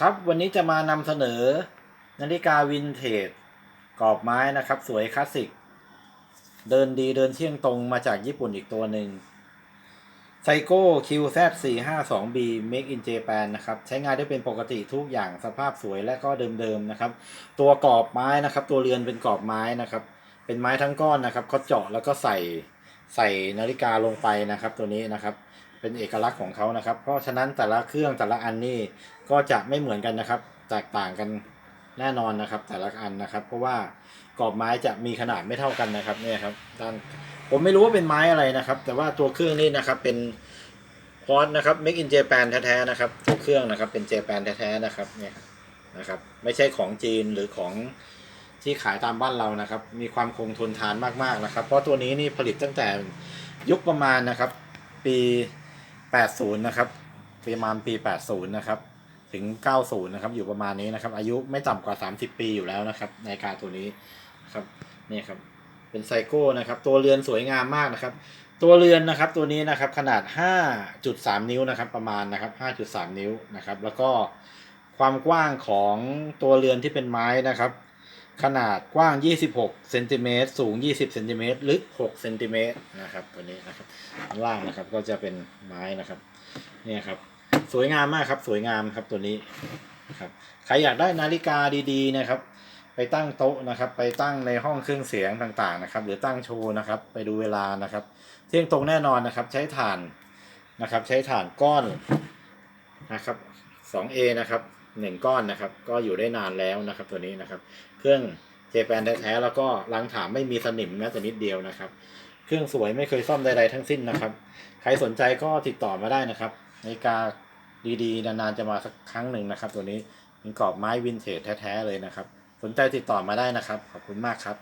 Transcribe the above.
ครับวันนี้จะมานำเสนอ นาฬิกาวินเทจกรอบไม้นะครับ สวยคลาสสิก เดินดีเดินเที่ยงตรงมาจากญี่ปุ่นอีกตัวหนึ่งไซโก้ QZ452B Make in Japan นะครับ ใช้งานได้เป็นปกติทุกอย่างสภาพสวยและก็เดิมๆนะครับ ตัวกรอบไม้นะครับ ตัวเรือนเป็นกรอบไม้นะครับ เป็นไม้ทั้งก้อนนะครับเขาเจาะแล้วก็ใส่ใส่นาฬิกาลงไปนะครับ ตัวนี้นะครับ เป็นเอกลักษณ์ของเขานะครับ เพราะฉะนั้นแต่ละเครื่องแต่ละอันนี่ก็จะไม่เหมือนกันนะครับ แตกต่างกันแน่นอนนะครับ แต่ละอันนะครับ เพราะว่ากรอบไม้จะมีขนาดไม่เท่ากันนะครับเนี่ยครับด้านผมไม่รู้ว่าเป็นไม้อะไรนะครับ แต่ว่าตัวเครื่องนี่นะครับเป็นพอร์สนะครับ Make in Japan แท้ๆนะครับตัวเครื่องนะครับเป็น Japan แท้ๆนะครับเนี่ยนะครับ ไม่ใช่ของจีนหรือของที่ขายตามบ้านเรานะครับ มีความคงทนทานมากๆนะครับ เพราะตัวนี้นี่ผลิตตั้งแต่ยุคประมาณนะครับ ปี 80 นะครับประมาณปี 80 นะครับ ถึง 90 นะครับ อยู่ประมาณนี้นะครับ อายุไม่ต่ำกว่า 30 ปีอยู่แล้วนะครับ ในการตัวนี้ครับนี่ครับ เป็นไซโก้นะครับ ตัวเรือนสวยงามมากนะครับ ตัวเรือนนะครับ ตัวนี้นะครับ ขนาด 5.3 นิ้วนะครับ ประมาณนะครับ 5.3 นิ้วนะครับ แล้วก็ความกว้างของตัวเรือนที่เป็นไม้นะครับ ขนาดกว้าง 26เซนติเมตรสูง 20เซนติเมตรลึก6เซนติเมตรนะครับตัวนี้นะครับข้างล่างนะครับก็จะเป็นไม้นะครับเนี่ยครับสวยงามมากครับสวยงามครับตัวนี้นะครับใครอยากได้นาฬิกาดีๆนะครับ ไปตั้งโต๊ะนะครับ ไปตั้งในห้องเครื่องเสียงต่างๆนะครับ หรือตั้งโชว์นะครับ ไปดูเวลานะครับ เที่ยงตรงแน่นอนนะครับ ใช้ถ่านนะครับ ใช้ถ่านก้อนนะครับ 2A นะครับ หนึ่งก้อนนะครับ ก็อยู่ได้นานแล้วนะครับ ตัวนี้นะครับ เครื่องเจแปนแท้ๆแล้วก็ล้างถามไม่มีสนิมแม้แต่นิดเดียวนะครับ เครื่องสวยไม่เคยซ่อมใดๆทั้งสิ้นนะครับ ใครสนใจก็ติดต่อมาได้นะครับนาฬิกาดีๆ นานๆจะมาสักครั้งหนึ่งนะครับ ตัวนี้เป็นกรอบไม้วินเทจแท้ๆเลยนะครับ สนใจติดต่อมาได้นะครับ ขอบคุณมากครับ